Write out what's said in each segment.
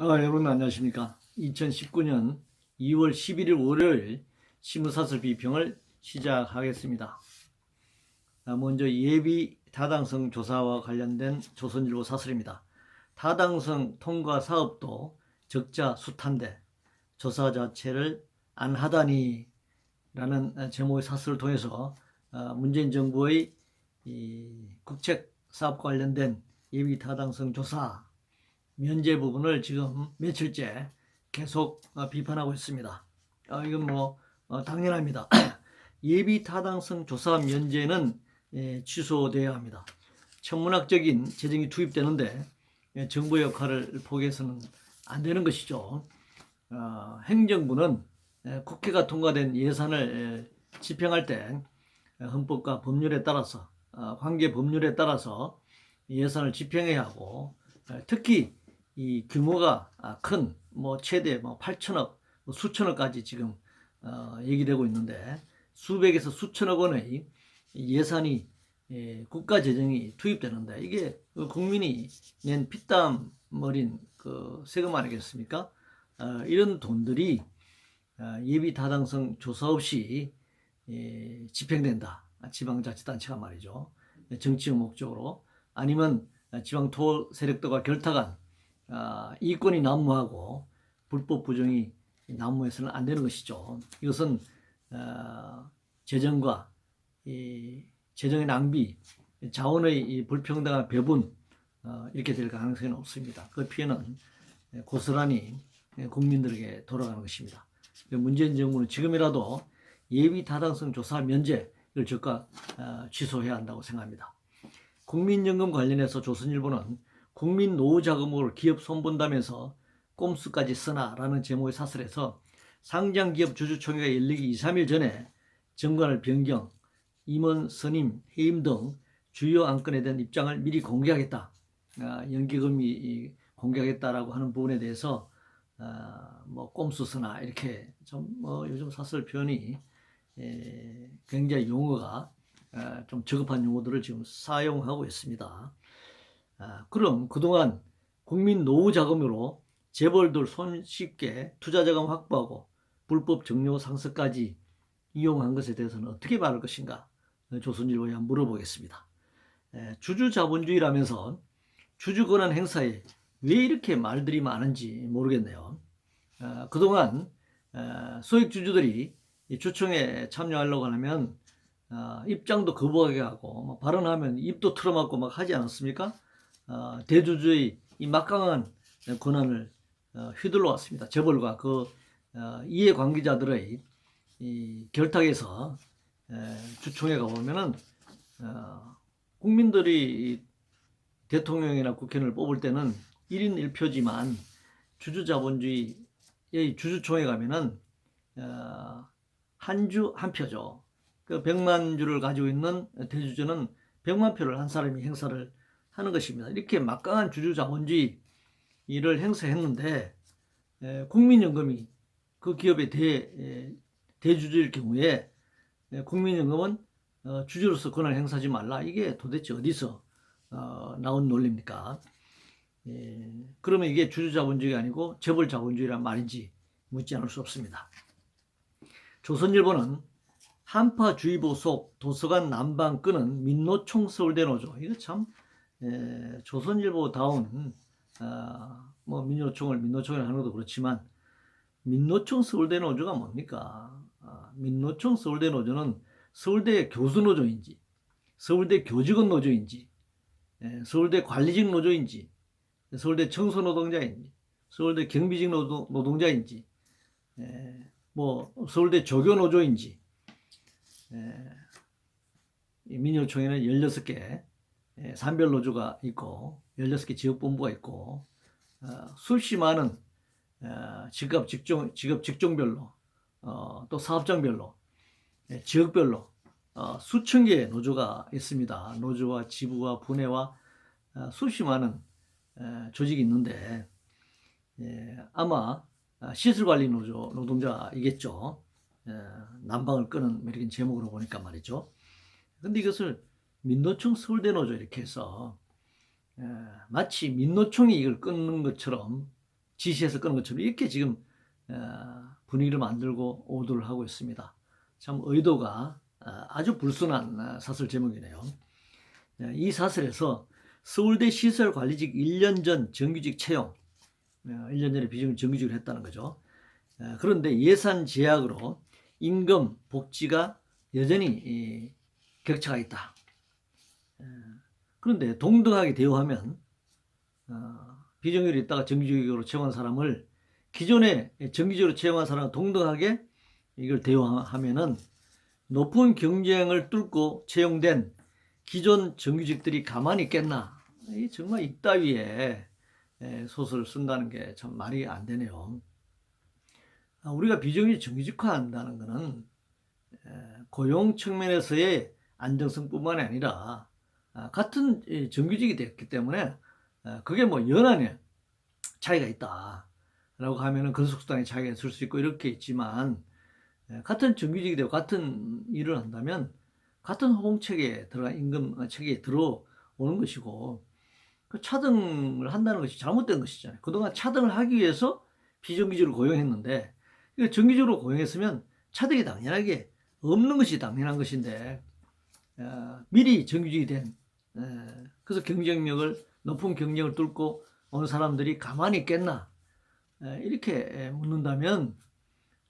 아, 여러분 안녕하십니까. 2019년 2월 11일 월요일 시무사설 비평을 시작하겠습니다. 아, 먼저 예비 타당성 조사와 관련된 조선일보 사설입니다. 타당성 통과 사업도 적자 숱한데 조사 자체를 안 하다니 라는 제목의 사설을 통해서 아, 문재인 정부의 이 국책 사업 관련된 예비 타당성 조사 면제 부분을 지금 며칠째 계속 어, 비판하고 있습니다. 어, 이건 뭐 어, 당연합니다. 예비 타당성 조사 면제는 예, 취소돼야 합니다. 천문학적인 재정이 투입되는데 예, 정부 역할을 포기해서는 안 되는 것이죠. 어, 행정부는 예, 국회가 통과된 예산을 예, 집행할 때 예, 헌법과 법률에 따라서 어, 관계 법률에 따라서 예산을 집행해야 하고 예, 특히 이 규모가 아, 큰뭐 최대 뭐 8천억, 뭐 수천억까지 지금 어, 얘기되고 있는데 수백에서 수천억 원의 예산이 예, 국가 재정이 투입되는데 이게 그 국민이 낸 피땀 어린 그 세금 아니겠습니까? 어, 이런 돈들이 어, 예비 타당성 조사 없이 예, 집행된다. 지방자치단체가 말이죠. 정치적 목적으로 아니면 지방토 세력들과 결탁한 아, 이권이 난무하고 불법 부정이 난무해서는 안 되는 것이죠. 이것은 어, 재정과 이 재정의 낭비, 자원의 이 불평등한 배분 어, 이렇게 될 가능성이 없습니다. 그 피해는 고스란히 국민들에게 돌아가는 것입니다. 문재인 정부는 지금이라도 예비 타당성 조사 면제를 즉각 어, 취소해야 한다고 생각합니다. 국민연금 관련해서 조선일보는 국민 노후 자금을 기업 손본다면서 꼼수까지 쓰나라는 제목의 사설에서 상장 기업 주주총회가 열리기 2, 3일 전에 정관을 변경, 임원 선임, 해임 등 주요 안건에 대한 입장을 미리 공개하겠다. 아, 연기금이 공개하겠다라고 하는 부분에 대해서 아, 뭐 꼼수 쓰나 이렇게 좀 뭐 요즘 사설 표현이 에, 굉장히 용어가 아, 좀 저급한 용어들을 지금 사용하고 있습니다. 아, 그럼 그동안 국민 노후 자금으로 재벌들 손쉽게 투자 자금 확보하고 불법 정료 상습까지 이용한 것에 대해서는 어떻게 말할 것인가 조선일보에 한번 물어보겠습니다. 에, 주주 자본주의라면서 주주 권한 행사에 왜 이렇게 말들이 많은지 모르겠네요. 어, 그동안 어, 소액 주주들이 이 주총에 참여하려고 하면 어, 입장도 거부하게 하고 뭐 발언하면 입도 틀어막고 막 하지 않았습니까? 어, 대주주의 이 막강한 권한을 어, 휘둘러 왔습니다. 재벌과 그 어, 이해 관계자들의 이 결탁에서 가보면은 어, 국민들이 대통령이나 국회의원을 뽑을 때는 1인 1표지만 주주자본주의의 주주총회 가면은 어, 한주 한 표죠. 그 100만 주를 가지고 있는 대주주는 100만 표를 한 사람이 행사를 하는 것입니다. 이렇게 막강한 주주자본주의를 행사했는데 에, 국민연금이 그 기업의 대, 에, 대주주일 경우에 에, 국민연금은 어, 주주로서 권한을 행사하지 말라. 이게 도대체 어디서 어, 나온 논리입니까? 예, 그러면 이게 주주자본주의가 아니고 재벌자본주의란 말인지 묻지 않을 수 없습니다. 조선일보는 한파주의보 속 도서관 난방 끄는 민노총 서울대 노조 이거 참 에, 조선일보다운 어, 뭐 민노총을 민노총을 하는 것도 그렇지만 민노총 서울대 노조가 뭡니까? 아, 민노총 서울대 노조는 서울대 교수 노조인지 서울대 교직원 노조인지 에, 서울대 관리직 노조인지 서울대 청소 노동자인지 서울대 경비직 노동, 노동자인지 에, 뭐 서울대 조교 노조인지 에, 이 민요총회는 16개 예, 산별 노조가 있고 16개 지역본부가 있고 어, 수없이 많은 어, 직업 직종 직업 직종별로 어, 또 사업장별로 예, 지역별로 어, 수천 개의 노조가 있습니다. 노조와 지부와 분해와 어, 수없이 많은 에, 조직이 있는데 예, 아마 아, 시설관리 노조 노동자이겠죠. 에, 난방을 끄는 뭐 이런 제목으로 보니까 말이죠. 근데 이것을 민노총 서울대 노조 이렇게 해서 에, 마치 민노총이 이걸 끊는 것처럼 지시해서 끄는 것처럼 이렇게 지금 어, 분위기를 만들고 오도를 하고 있습니다. 참 의도가 어, 아주 불순한 어, 사설 제목이네요. 어, 이 사설에서 서울대 시설관리직 1년 전 정규직 채용, 어, 1년 전에 비정 정규직을 했다는 거죠. 어, 그런데 예산 제약으로 임금, 복지가 여전히 이, 격차가 있다. 어, 그런데 동등하게 대우하면 어, 비정규직에 있다가 정규직으로 채용한 사람을 기존에 정규직으로 채용한 사람과 동등하게 이걸 대우하면은 높은 경쟁을 뚫고 채용된 기존 정규직들이 가만히 있겠나? 이 정말 이따위에 에, 소설을 쓴다는 게 참 말이 안 되네요. 아, 우리가 비정규직 정규직화한다는 것은 에, 고용 측면에서의 안정성뿐만이 아니라 아, 같은 이 정규직이 됐기 때문에 아, 그게 뭐 연한에 차이가 있다라고 하면은 근속수당의 차이가 있을 수 있고 이렇게 있지만 에, 같은 정규직이 되고 같은 일을 한다면 같은 호봉책에 들어간 임금 체계에 들어오는 것이고 그 차등을 한다는 것이 잘못된 것이잖아요. 그동안 차등을 하기 위해서 비정규직으로 고용했는데 정규직으로 고용했으면 차등이 당연하게 없는 것이 당연한 것인데 어, 미리 정규직이 된 에, 그래서 경쟁력을 높은 경쟁을 뚫고 온 사람들이 가만히 있겠나 에, 이렇게 에, 묻는다면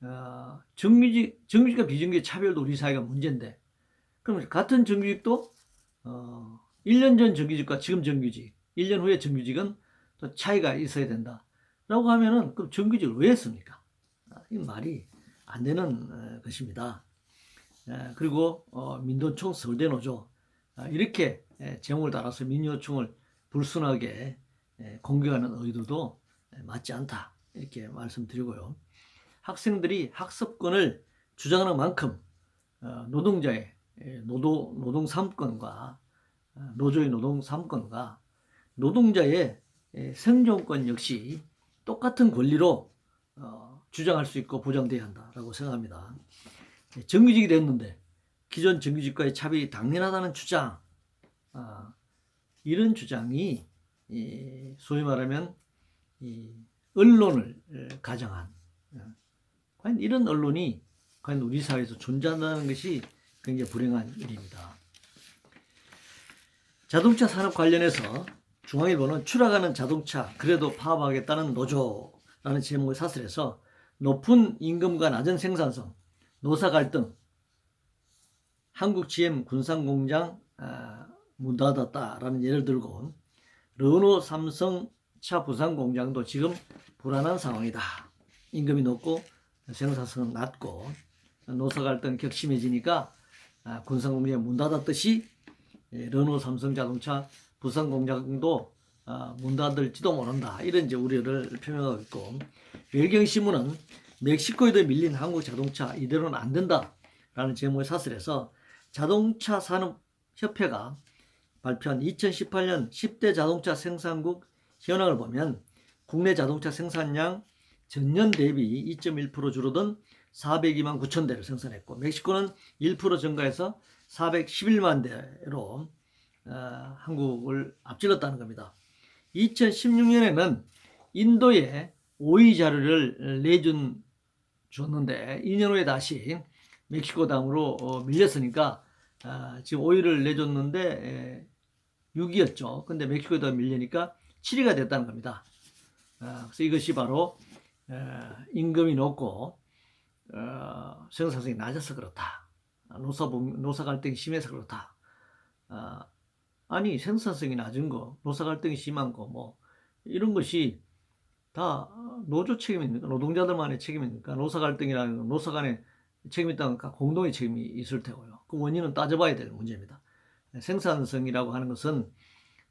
어, 정규직 정규직과 비정규직 차별도 우리 사회가 문제인데 그럼 같은 정규직도 어, 1년 전 정규직과 지금 정규직, 1년 후에 정규직은 또 차이가 있어야 된다. 라고 하면은 그럼 정규직을 왜 했습니까? 아, 이 말이 안 되는 어, 것입니다. 에, 그리고 어, 민노총 서울대 노조 아, 이렇게 에, 제목을 달아서 민노총을 불순하게 에, 공격하는 의도도 에, 맞지 않다 이렇게 말씀드리고요. 학생들이 학습권을 주장하는 만큼 어, 노동자의 예, 노동, 노동 3권과 노조의 노동 3권과 노동자의 예, 생존권 역시 똑같은 권리로 어, 주장할 수 있고 보장돼야 한다라고 생각합니다. 예, 정규직이 됐는데 기존 정규직과의 차별이 당연하다는 주장, 아, 이런 주장이 이, 소위 말하면 이 언론을 에, 가정한 어, 과연 이런 언론이 과연 우리 사회에서 존재한다는 것이 굉장히 불행한 일입니다. 자동차 산업 관련해서 중앙일보는 추락하는 자동차 그래도 파업하겠다는 노조라는 제목의 사설에서 높은 임금과 낮은 생산성, 노사 갈등, 한국 GM 군산공장 아, 문 닫았다라는 예를 들고 르노 삼성 차 부산 공장도 지금 불안한 상황이다. 임금이 높고 생산성은 낮고 노사 갈등 격심해지니까 아, 군산 공장이 문 닫았듯이 예, 르노 삼성 자동차 부산 공장도 아, 문 닫을지도 모른다 이런 이제 우려를 표명하고 있고 벨기에 신문은 멕시코에도 밀린 한국 자동차 이대로는 안 된다라는 제목의 사설에서 자동차 산업 협회가 발표한 2018년 10대 자동차 생산국 현황을 보면 국내 자동차 생산량 전년 대비 2.1% 줄어든 402만 9천 대를 생산했고 멕시코는 1% 증가해서 411만 대로 어, 한국을 앞질렀다는 겁니다. 2016년에는 인도에 오이 자료를 내준 줬는데 2년 후에 다시 멕시코 다음으로 어, 밀렸으니까 아, 지금 오이를 내줬는데 6위였죠. 근데 멕시코에다 밀리니까 7위가 됐다는 겁니다. 아, 그래서 이것이 바로 임금이 높고 어, 생산성이 낮아서 그렇다. 노사 노사 갈등이 심해서 그렇다. 어, 아니 생산성이 낮은 거, 노사 갈등이 심한 거, 뭐 이런 것이 다 노조 책임입니까? 노동자들만의 책임입니까? 노사 갈등이라는 건 노사 간에 책임이 있다면 공동의 책임이 있을 테고요. 그 원인은 따져봐야 될 문제입니다. 생산성이라고 하는 것은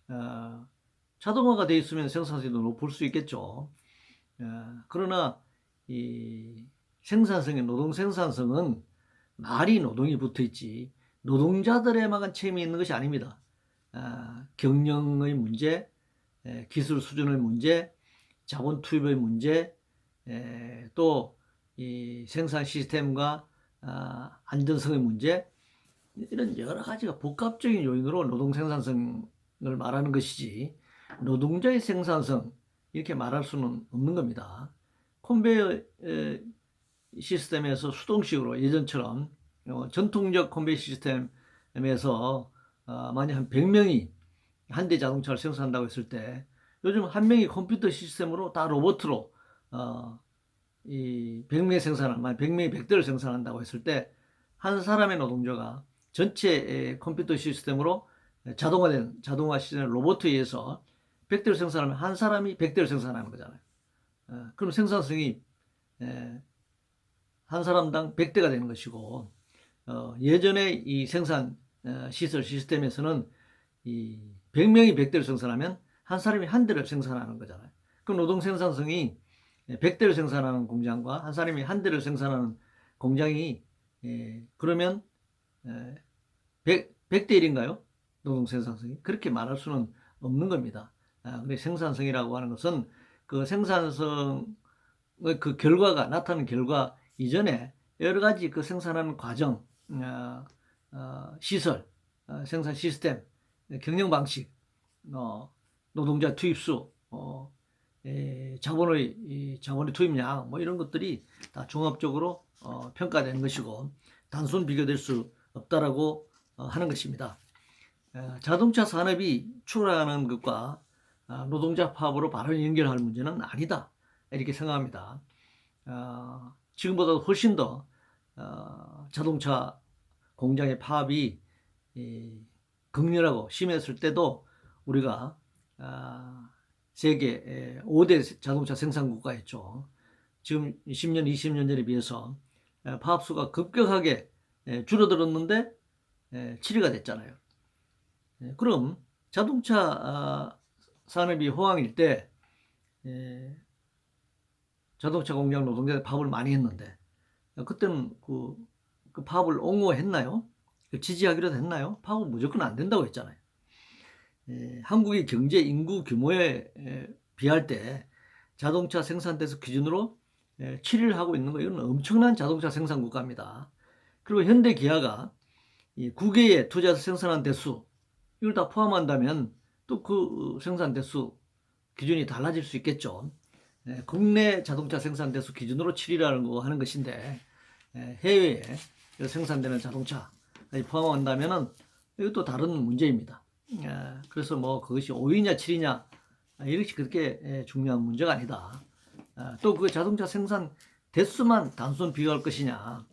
어, 자동화가 돼 있으면 생산성이 더 높을 수 있겠죠. 어, 그러나 이 생산성의 노동 생산성은 말이 노동이 붙어 있지 노동자들에만 책임이 있는 것이 아닙니다. 아, 경영의 문제, 에, 기술 수준의 문제, 자본 투입의 문제, 또 이 생산 시스템과 아, 안전성의 문제 이런 여러 가지가 복합적인 요인으로 노동 생산성을 말하는 것이지 노동자의 생산성 이렇게 말할 수는 없는 겁니다. 컨베이어 에, 시스템에서 수동식으로 예전처럼 어, 전통적 컨베이어 시스템에서 어, 만약 한 100명이 한 대 자동차를 생산한다고 했을 때 요즘 한 명이 컴퓨터 시스템으로 다 로봇으로 어, 이 100명 생산을 만약 100명이 100대를 생산한다고 했을 때 한 사람의 노동자가 전체 에, 컴퓨터 시스템으로 자동화된 자동화 시스템 로봇에 의해서 100대를 생산하면 한 사람이 100대를 생산하는 거잖아요. 어, 그럼 생산성이 에, 한 사람당 100대가 되는 것이고 어, 예전에 이 생산 어, 시설 시스템에서는 이 100명이 100대를 생산하면 한 사람이 한 대를 생산하는 거잖아요. 그럼 노동 생산성이 100대를 생산하는 공장과 한 사람이 한 대를 생산하는 공장이 예, 그러면 에, 100, 100대 1인가요? 노동 생산성이 그렇게 말할 수는 없는 겁니다. 아, 근데 생산성이라고 하는 것은 그 생산성의 그 결과가 나타나는 결과 이전에 여러 가지 그 생산하는 과정, 어, 어, 시설, 어, 생산 시스템, 경영 방식, 어, 노동자 투입수, 어, 에, 자본의 이 자본의 투입량 뭐 이런 것들이 다 종합적으로 어, 평가되는 것이고 단순 비교될 수 없다라고 어, 하는 것입니다. 에, 자동차 산업이 추락하는 것과 아, 노동자 파업으로 바로 연결할 문제는 아니다 이렇게 생각합니다. 어, 지금보다 훨씬 더 어, 자동차 공장의 파업이 이, 극렬하고 심했을 때도 우리가 아, 세계 5대 자동차 생산 국가였죠. 지금 10년, 20년 전에 비해서 에, 파업 수가 급격하게 에, 줄어들었는데 에, 7위가 됐잖아요. 에, 그럼 자동차 아, 산업이 호황일 때 에, 자동차 공장 노동자들 파업을 많이 했는데 그때는 그, 그 파업을 옹호했나요? 지지하기로 했나요? 파업은 무조건 안 된다고 했잖아요. 에, 한국의 경제 인구 규모에 에, 비할 때 자동차 생산대수 기준으로 에, 7위를 하고 있는 거 이건 엄청난 자동차 생산 국가입니다. 그리고 현대 기아가 이 국외에 투자해서 생산한 대수 이걸 다 포함한다면 또 그 생산 대수 기준이 달라질 수 있겠죠. 에, 국내 자동차 생산 대수 기준으로 7위라는 거 하는 것인데 에, 해외에 생산되는 자동차 포함한다면은 이것도 다른 문제입니다. 에, 그래서 뭐 그것이 5위냐 7위냐 이렇게 그렇게 에, 중요한 문제가 아니다. 또그 자동차 생산 대수만 단순 비교할 것이냐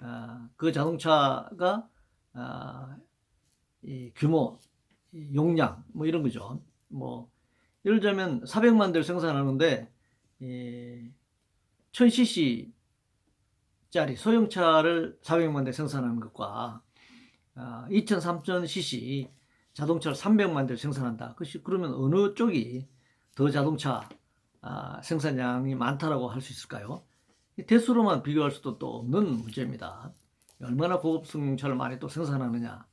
아, 그 자동차가 아, 이 규모, 이 용량 뭐 이런 거죠. 뭐 예를 들자면 400만 대를 생산하는데 이 1000cc 짜리 소형차를 400만 대 생산하는 것과 아, 2000, 3000cc 자동차를 300만 대를 생산한다. 그것이 그러면 어느 쪽이 더 자동차 아, 생산량이 많다라고 할 수 있을까요? 이 대수로만 비교할 수도 또 없는 문제입니다. 얼마나 고급 승용차를 많이 또 생산하느냐,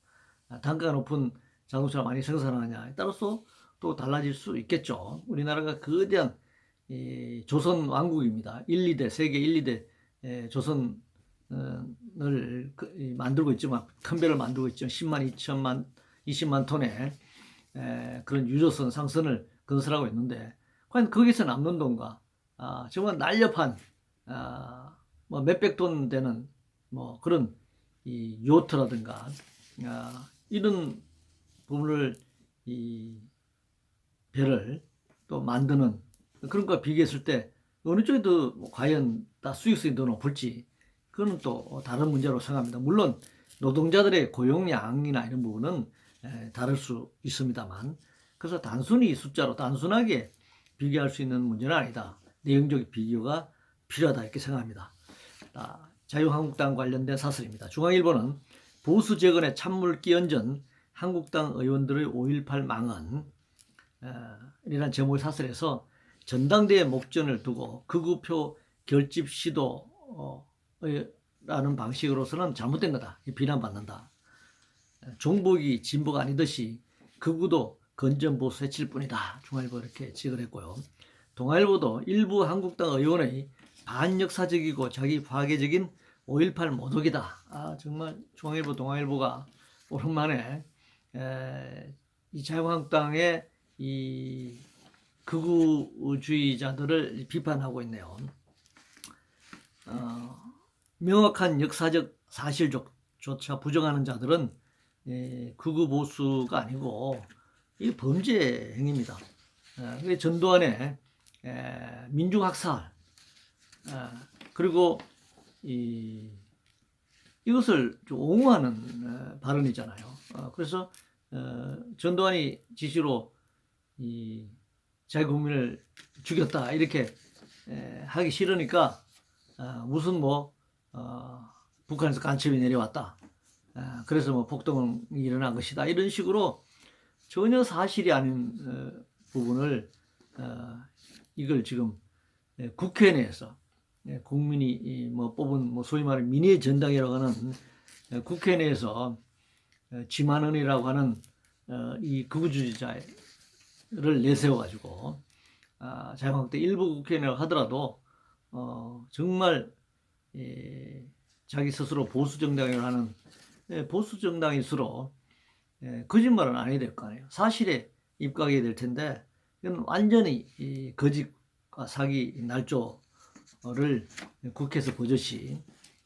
아, 단가가 높은 자동차를 많이 생산하느냐에 따라서 또 달라질 수 있겠죠. 우리나라가 거대한 이 조선 왕국입니다. 1, 2대 세계 1, 2대 에, 조선을 그, 이, 만들고 있지만 큰 배를 만들고 있죠. 10만, 2천만, 20만 톤의 에, 그런 유조선 상선을 건설하고 있는데 과연 거기서 남는 돈과 아, 정말 날렵한 아, 뭐 몇백 톤 되는 뭐 그런 이 요트라든가 아, 이런 부분을 이 배를 또 만드는 그런 거 비교했을 때 어느 쪽이 더 과연 다 수익성이 더 높을지 그거는 또 다른 문제로 생각합니다. 물론 노동자들의 고용량이나 이런 부분은 에, 다를 수 있습니다만 그래서 단순히 숫자로 단순하게 비교할 수 있는 문제는 아니다. 내용적 비교가 필요하다 이렇게 생각합니다. 아, 자유한국당 관련된 사설입니다. 중앙일보는 보수 재건에 찬물 끼얹은 한국당 의원들의 5.18 망언 어, 이란 제목의 사설에서 전당대회 목전을 두고 극우표 결집 시도 어, 라는 방식으로서는 잘못된 거다. 비난받는다. 종북이 진보가 아니듯이 극우도 건전보수 해칠 뿐이다. 중앙일보 이렇게 지적을 했고요. 동아일보도 일부 한국당 의원의 반역사적이고 자기 파괴적인 5.18 모독이다. 아 정말 중앙일보 동아일보가 오랜만에 에, 이 자유한국당의 이 극우주의자들을 비판하고 있네요. 어, 명확한 역사적 사실조차 부정하는 자들은 예, 극우 보수가 아니고 이 범죄 행위입니다. 어, 그게 전두환의 에, 민중학살 어, 그리고 이, 이것을 좀 옹호하는 어, 발언이잖아요. 어, 그래서 어, 전두환이 지시로 이 자기 국민을 죽였다 이렇게 에, 하기 싫으니까 어, 무슨 뭐 어, 북한에서 간첩이 내려왔다. 어, 그래서 뭐 폭동이 일어난 것이다. 이런 식으로 전혀 사실이 아닌 어, 부분을 어, 이걸 지금 예, 국회 내에서 예, 국민이 이뭐 뽑은 뭐 소위 말하는 민의 전당이라고 하는 예, 국회 내에서 어, 지만원이라고 하는 어, 이 극우주의자를 내세워 가지고 아, 자유한국당 일부 국회의원 하더라도 어, 정말 예, 자기 스스로 보수 정당이라고 하는 예, 보수 정당일수록 예, 거짓말은 안 해야 될 거 아니에요. 사실에 입각해야 될 텐데 이건 완전히 이 거짓과 사기 날조 를 국회에서 버젓이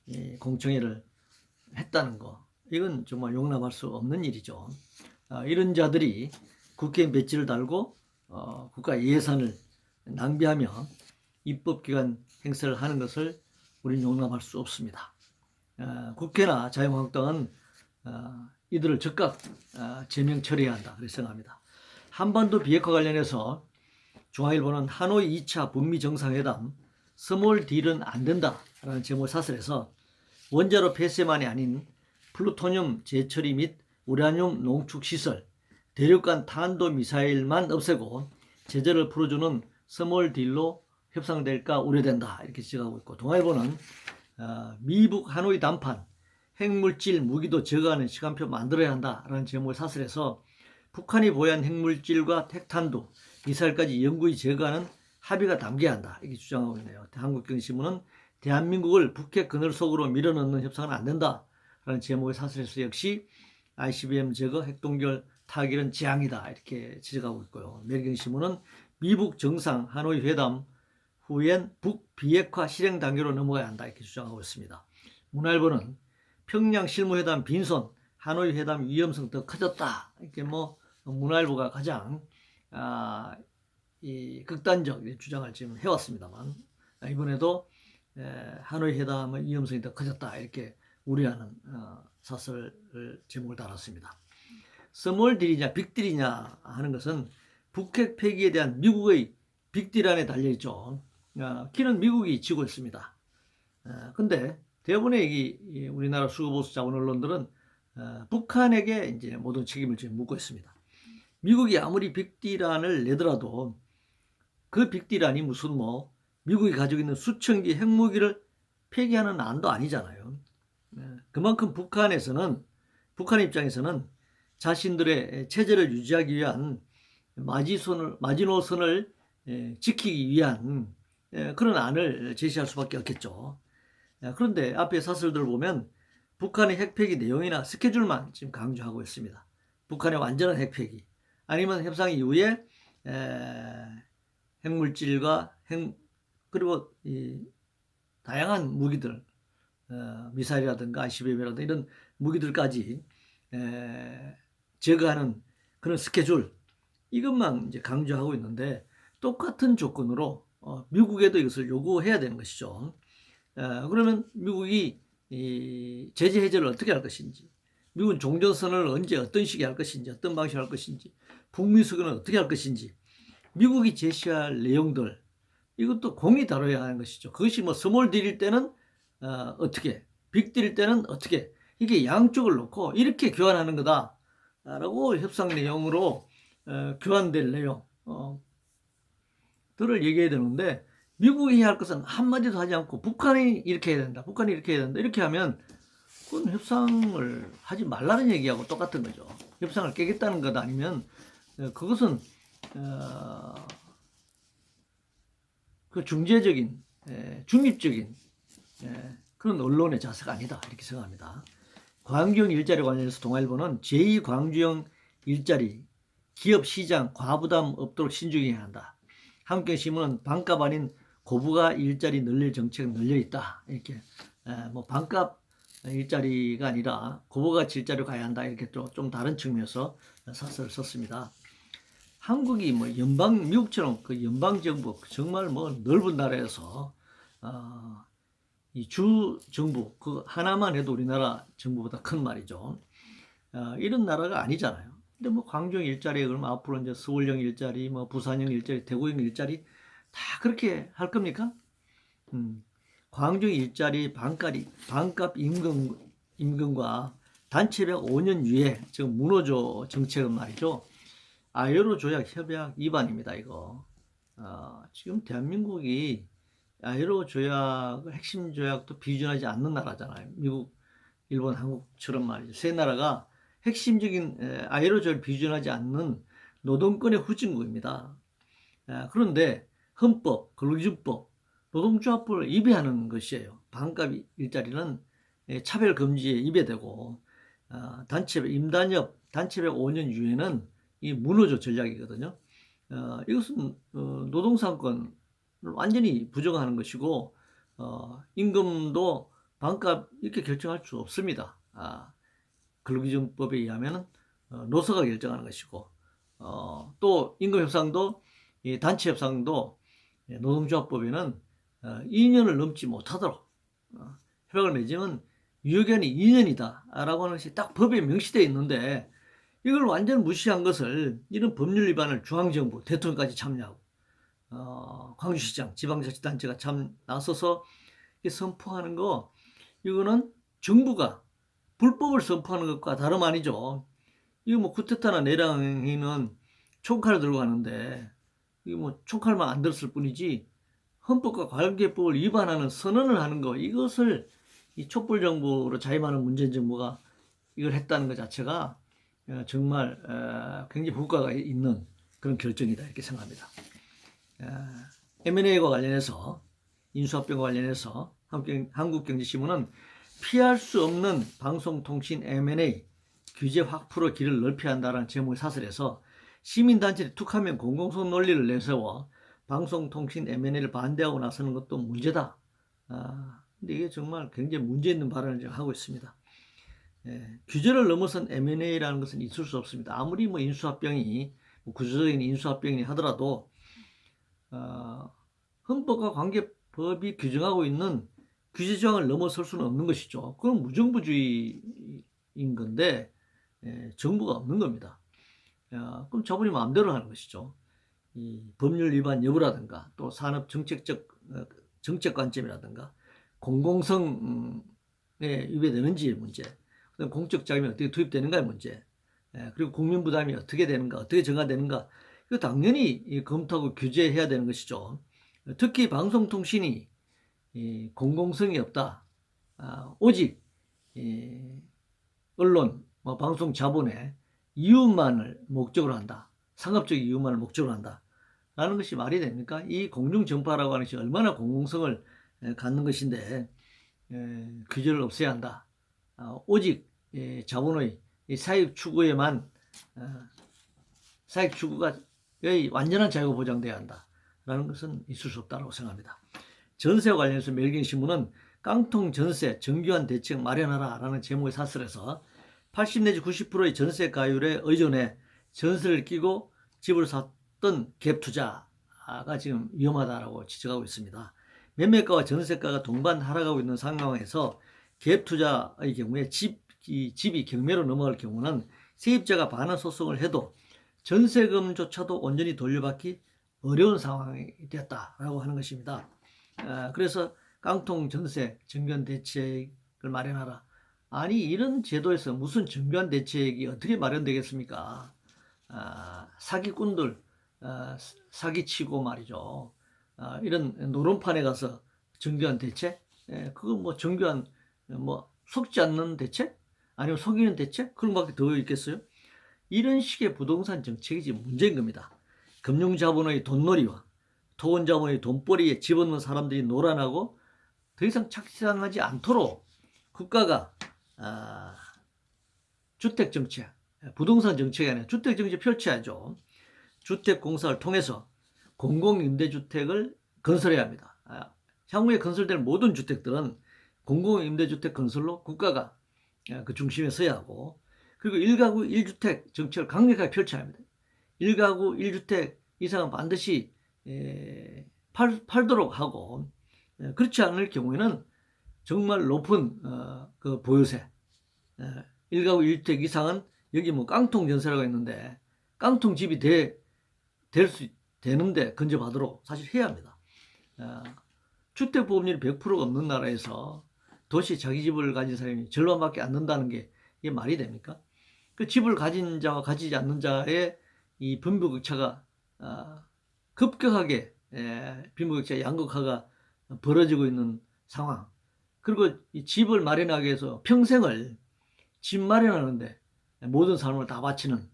이 공청회를 했다는 거 이건 정말 용납할 수 없는 일이죠. 아, 이런 자들이 국회에 배지를 달고 어, 국가 예산을 낭비하며 입법기관 행사를 하는 것을 우리는 용납할 수 없습니다. 어, 국회나 자유한국당은 어, 이들을 즉각 어, 제명 처리해야 한다 그렇게 생각합니다. 한반도 비핵화 관련해서 중앙일보는 하노이 2차 북미 정상회담 스몰 딜은 안 된다라는 제목을 사설해서 원자로 폐쇄만이 아닌 플루토늄 재처리 및 우라늄 농축 시설, 대륙간 탄도 미사일만 없애고 제재를 풀어주는 스몰 딜로 협상될까 우려된다. 이렇게 지적하고 있고 동아일보는 어, 미북 하노이 담판 핵물질 무기도 제거하는 시간표 만들어야 한다라는 제목을 사설해서 북한이 보유한 핵물질과 핵탄두 미사일까지 영구히 제거하는 합의가 담겨야 한다 이렇게 주장하고 있네요. 한국경신문은 대한민국을 북핵 그늘 속으로 밀어넣는 협상은 안 된다 라는 제목의 사설에서 역시 ICBM 제거 핵동결 타결은 재앙이다 이렇게 지적하고 있고요. 매일경신문은 미북 정상 하노이 회담 후엔 북 비핵화 실행 단계로 넘어가야 한다 이렇게 주장하고 있습니다. 문화일보는 평양 실무회담 빈손 하노이 회담 위험성 더 커졌다 이렇게 뭐 문화일보가 가장 아, 이 극단적 주장을 지금 해왔습니다만 이번에도 에, 하노이 회담의 위험성이 더 커졌다 이렇게 우려하는 어, 사설을 제목을 달았습니다. 스몰 딜이냐 빅 딜이냐 하는 것은 북핵 폐기에 대한 미국의 빅딜 안에 달려 있죠. 어, 키는 미국이 지고 있습니다. 어, 근데 대부분의 이, 이 우리나라 수보수 자원 언론들은 어, 북한에게 이제 모든 책임을 지금 묻고 있습니다. 미국이 아무리 빅딜안을 내더라도 그 빅딜안이 무슨 뭐 미국이 가지고 있는 수천 개 핵무기를 폐기하는 안도 아니잖아요. 네, 그만큼 북한에서는 북한 입장에서는 자신들의 체제를 유지하기 위한 마지선을 마지노선을 예, 지키기 위한 예, 그런 안을 제시할 수밖에 없겠죠. 예, 그런데 앞에 사설들을 보면 북한의 핵폐기 내용이나 스케줄만 지금 강조하고 있습니다. 북한의 완전한 핵폐기 아니면 협상 이후에 에, 핵물질과 핵 그리고 이 다양한 무기들 어, 미사일이라든가 ICBM이라든가 이런 무기들까지 에, 제거하는 그런 스케줄 이것만 이제 강조하고 있는데 똑같은 조건으로 어, 미국에도 이것을 요구해야 되는 것이죠. 어, 그러면 미국이 이 제재 해제를 어떻게 할 것인지, 미국은 종전선언을 언제 어떤 식의 할 것인지, 어떤 방식으로 할 것인지, 북미 수교는 어떻게 할 것인지, 미국이 제시할 내용들 이것도 공이 다뤄야 하는 것이죠. 그것이 뭐 스몰 딜일 때는 어, 어떻게, 빅 딜일 때는 어떻게 이게 양쪽을 놓고 이렇게 교환하는 거다라고 협상 내용으로 어, 교환될 내용 어, 들을 얘기해야 되는데 미국이 해야 할 것은 한마디도 하지 않고 북한이 이렇게 해야 된다. 북한이 이렇게 해야 된다. 이렇게 하면 그건 협상을 하지 말라는 얘기하고 똑같은 거죠. 협상을 깨겠다는 것 아니면 어, 그것은 어, 그 중재적인 에, 중립적인 에, 그런 언론의 자세가 아니다 이렇게 생각합니다. 광주형 일자리 관련해서 동아일보는 제2 광주형 일자리 기업 시장 과부담 없도록 신중해야 한다. 한국경제신문은 반값 아닌 고부가 일자리 늘릴 정책은 늘려 있다. 이렇게 에, 뭐 반값 일자리가 아니라 고부가 일자리로 가야 한다. 이렇게 또 좀 다른 측면에서 사설을 썼습니다. 한국이 뭐 연방 미국처럼 그 연방 정부 정말 뭐 넓은 나라에서 어, 이주 정부 그 하나만 해도 우리나라 정부보다 큰 말이죠. 어, 이런 나라가 아니잖아요. 근데 뭐 광주형 일자리 그러면 앞으로 이제 서울형 일자리, 뭐 부산형 일자리, 대구형 일자리 다 그렇게 할 겁니까? 음, 광주 일자리 반값이 반값 임금 임금과 단체별 5년 유예 지금 문호조 정책은 말이죠. 아이로 조약 협약 위반입니다. 이거 어, 지금 대한민국이 아이로 조약을 핵심 조약도 비준하지 않는 나라잖아요. 미국, 일본, 한국처럼 말이죠. 세 나라가 핵심적인 에, 아이로 조약을 비준하지 않는 노동권의 후진국입니다. 에, 그런데 헌법, 근로기준법, 노동조합법을 위배하는 것이에요. 반값 일자리는 에, 차별 금지에 위배되고 어, 단체별 임단협, 단체별 5년 유예는 이 문호조 전략이거든요. 어, 이것은 어, 노동상권을 완전히 부정하는 것이고 어, 임금도 반값 이렇게 결정할 수 없습니다. 아, 근로기준법에 의하면 어, 노사가 결정하는 것이고 어, 또 임금 협상도 이 단체 협상도 예, 노동조합법에는 어, 2년을 넘지 못하도록 어, 협약을 맺으면 유효기한이 2년이다라고 하는 것이 딱 법에 명시되어 있는데 이걸 완전 무시한 것을 이런 법률 위반을 중앙정부 대통령까지 참여하고 어, 광주시장 지방자치단체가 참 나서서 이 선포하는 거 이거는 정부가 불법을 선포하는 것과 다름 아니죠. 이거 뭐 쿠데타나 내랑이는 총칼을 들고 가는데 이거 뭐 총칼만 안 들었을 뿐이지 헌법과 관계법을 위반하는 선언을 하는 거 이것을 이 촛불 정부로 자임하는 문재인 정부가 이걸 했다는 것 자체가 어, 정말 어, 굉장히 부과가 있는 그런 결정이다 이렇게 생각합니다. M&A와 관련해서 인수합병과 관련해서 한국경제신문은 피할 수 없는 방송통신 M&A 규제 확보로 길을 넓혀야 한다는 제목의 사설에서 시민단체를 툭하면 공공성 논리를 내세워 방송통신 M&A를 반대하고 나서는 것도 문제다. 아, 근데 이게 정말 굉장히 문제 있는 발언을 하고 있습니다. 예, 규제를 넘어선 M&A라는 것은 있을 수 없습니다. 아무리 뭐 인수합병이 뭐 구조적인 인수합병이 하더라도 어, 헌법과 관계법이 규정하고 있는 규제 조항을 넘어설 수는 없는 것이죠. 그건 무정부주의인 건데 예, 정부가 없는 겁니다. 야, 그럼 자본이 마음대로 하는 것이죠. 이 법률 위반 여부라든가 또 산업 정책적 어, 정책 관점이라든가 공공성에 위배되는지의 문제, 그다음 공적 자금이 어떻게 투입되는가의 문제, 예, 그리고 국민 부담이 어떻게 되는가, 어떻게 정화되는가, 이거 당연히 검토하고 규제해야 되는 것이죠. 특히 방송통신이 공공성이 없다. 아, 오직 언론, 뭐 방송 자본의 이윤만을 목적으로 한다. 상업적 이윤만을 목적으로 한다. 라는 것이 말이 됩니까? 이 공중전파라고 하는 것이 얼마나 공공성을 갖는 것인데 규제를 없애야 한다. 아, 오직 자본의 사익 추구에만 어, 사익 추구가 완전한 자유가 보장돼야 한다라는 것은 있을 수 없다고 생각합니다. 전세와 관련해서 멜긴 신문은 깡통 전세 정교한 대책 마련하라라는 제목의 사설에서 80 내지 90%의 전세 가율에 의존해 전세를 끼고 집을 샀던 갭 투자가 지금 위험하다라고 지적하고 있습니다. 매매가와 전세가가 동반 하락하고 있는 상황에서 갭 투자의 경우에 집, 집이 경매로 넘어갈 경우는 세입자가 반환 소송을 해도 전세금조차도 온전히 돌려받기 어려운 상황이 됐다라고 하는 것입니다. 아, 그래서 깡통 전세 정견 대책을 마련하라. 아니 이런 제도에서 무슨 정교한 대책이 어떻게 마련되겠습니까? 아, 사기꾼들 아, 사기치고 말이죠. 아, 이런 노름판에 가서 정교한 대책? 예, 그거 뭐 정교한 뭐 속지 않는 대책? 아니면 속이는 대책? 그런 것밖에 더 있겠어요? 이런 식의 부동산 정책이 지금 문제인 겁니다. 금융자본의 돈놀이와 토건자본의 돈벌이에 집어넣는 사람들이 노란하고 더 이상 착상하지 않도록 국가가 아, 주택 정책, 부동산 정책이 아니라 주택 정책 펼쳐야죠. 주택 공사를 통해서 공공임대주택을 건설해야 합니다. 아, 향후에 건설될 모든 주택들은 공공임대주택 건설로 국가가 아, 그 중심에 서야 하고 그리고 1가구 1주택 정책을 강력하게 펼쳐야 합니다. 1가구 1주택 이상은 반드시 에, 팔, 팔도록 하고 에, 그렇지 않을 경우에는 정말 높은 어, 그 보유세 에, 1가구 1주택 이상은 여기 뭐 깡통 전세라고 했는데 깡통 집이 돼, 될 수, 되는데 건접하도록 사실 해야 합니다. 어, 주택보험률이 100%가 없는 나라에서 도시 자기 집을 가진 사람이 절반밖에 안 는다는 게 이게 말이 됩니까? 그 집을 가진 자와 가지지 않는 자의 이 빈부격차가 어, 급격하게 에, 빈부격차 양극화가 벌어지고 있는 상황. 그리고 이 집을 마련하기 위해서 평생을 집 마련하는데 모든 삶을 다 바치는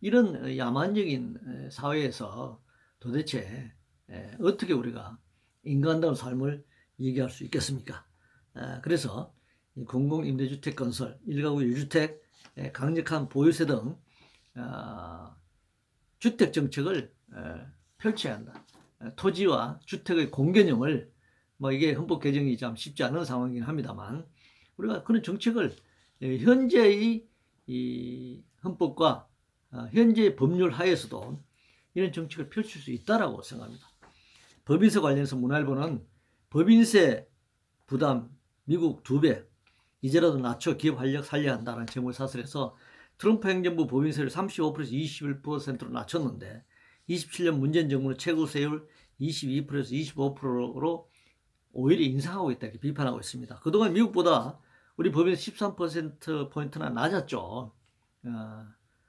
이런 야만적인 사회에서 도대체 에, 어떻게 우리가 인간다운 삶을 얘기할 수 있겠습니까? 에, 그래서 이 공공임대주택 건설, 1가구 1주택, 에, 강력한 보유세 등 어, 주택 정책을 에, 펼쳐야 한다. 에, 토지와 주택의 공개념을 뭐 이게 헌법 개정이 참 쉽지 않은 상황이긴 합니다만 우리가 그런 정책을 에, 현재의 이 헌법과 어, 현재 법률 하에서도 이런 정책을 펼칠 수 있다라고 생각합니다. 법인세 관련해서 문화일보는 법인세 부담 미국 두 배, 이제라도 낮춰 기업 활력 살려야 한다는 제목을 사설해서 트럼프 행정부 법인세를 35%에서 21%로 낮췄는데 27년 문재인 정부는 최고 세율 22%에서 25%로 오히려 인상하고 있다 이렇게 비판하고 있습니다. 그동안 미국보다 우리 법인세 13%포인트나 낮았죠. 어,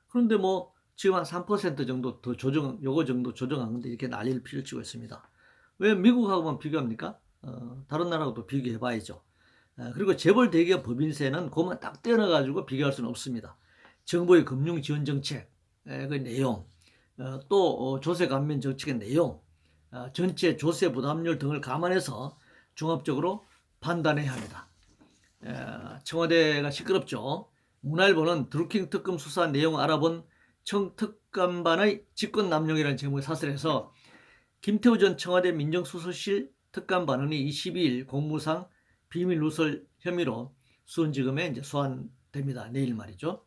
그런데 뭐 지금 한 3% 정도 더 조정, 요거 정도 조정한 건데 이렇게 난리를 피우치고 있습니다. 왜 미국하고만 비교합니까? 어, 다른 나라하고도 비교해 봐야죠. 어, 그리고 재벌 대기업 법인세는 그만 딱 떼어놔가지고 비교할 수는 없습니다. 정부의 금융 지원 정책, 그 내용, 어, 또 어, 조세 감면 정책의 내용, 어, 전체 조세 부담률 등을 감안해서 종합적으로 판단해야 합니다. 청와대가 시끄럽죠. 문화일보는 드루킹 특검 수사 내용 알아본 청특감반의 직권 남용이라는 제목을 사설해서 김태우 전 청와대 민정수석실 특감반원이 22일 공무상 비밀 누설 혐의로 수원지검에 이제 소환됩니다. 내일 말이죠.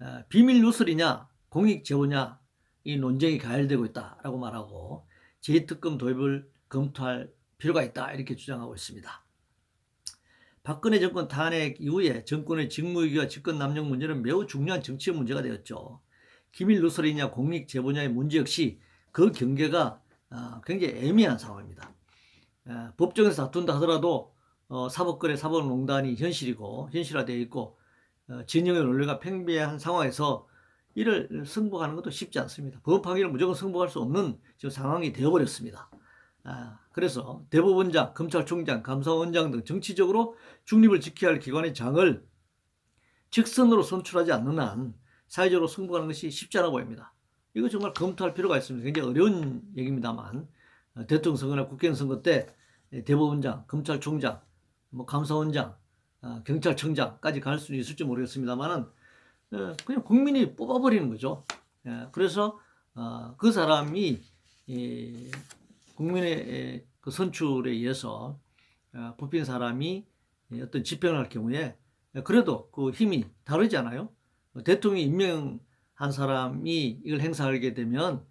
어, 비밀 누설이냐 공익 제보냐 이 논쟁이 가열되고 있다라고 말하고 제2특검 도입을 검토할 필요가 있다 이렇게 주장하고 있습니다. 박근혜 정권 탄핵 이후에 정권의 직무유기와 직권 남용 문제는 매우 중요한 정치적 문제가 되었죠. 기밀 누설이냐 공익 제보냐의 문제 역시 그 경계가 어, 굉장히 애매한 상황입니다. 어, 법정에서 다툰다 하더라도 어, 사법거래 사법농단이 현실이고 현실화되어 있고 진영의 논리가 팽배한 상황에서 이를 승복하는 것도 쉽지 않습니다. 법 판결을 무조건 승복할 수 없는 지금 상황이 되어버렸습니다. 아, 그래서 대법원장, 검찰총장, 감사원장 등 정치적으로 중립을 지켜야 할 기관의 장을 직선으로 선출하지 않는 한 사회적으로 승부하는 것이 쉽지 않아 보입니다. 이거 정말 검토할 필요가 있습니다. 굉장히 어려운 얘기입니다만 어, 대통령 선거나 국회의원 선거 때 대법원장, 검찰총장, 뭐 감사원장, 어, 경찰청장까지 갈 수는 있을지 모르겠습니다만은 어, 그냥 국민이 뽑아버리는 거죠. 예, 그래서 그 사람이 국민의 그 선출에 의해서 뽑힌 사람이 어떤 집행을 할 경우에 그래도 그 힘이 다르지 않아요? 대통령이 임명한 사람이 이걸 행사하게 되면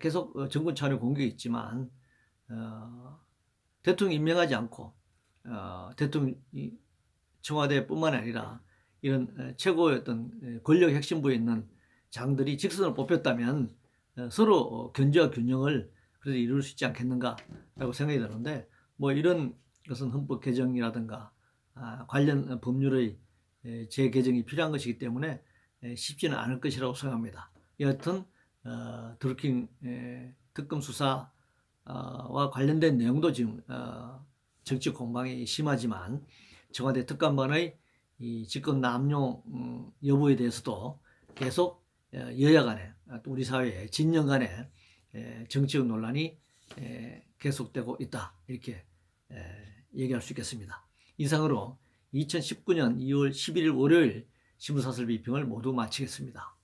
계속 어, 정권 차원 공격이 있지만 어, 대통령 임명하지 않고 어, 대통령 청와대뿐만 아니라 이런 최고의 어떤 권력 핵심부에 있는 장들이 직선으로 뽑혔다면 어, 서로 어, 견제와 균형을 그래도 이룰 수 있지 않겠는가라고 생각이 드는데 뭐 이런 것은 헌법 개정이라든가 아, 관련 법률의 재개정이 필요한 것이기 때문에 쉽지는 않을 것이라고 생각합니다. 여하튼 어, 드루킹 특검 수사와 관련된 내용도 지금 어, 정치 공방이 심하지만 청와대 특감반의 이 직권 남용 음, 여부에 대해서도 계속 어, 여야 간에 우리 사회에 진영 간에 정치적 논란이 계속되고 있다 이렇게 얘기할 수 있겠습니다. 이상으로 2019년 2월 11일 월요일 신문사설 비평을 모두 마치겠습니다.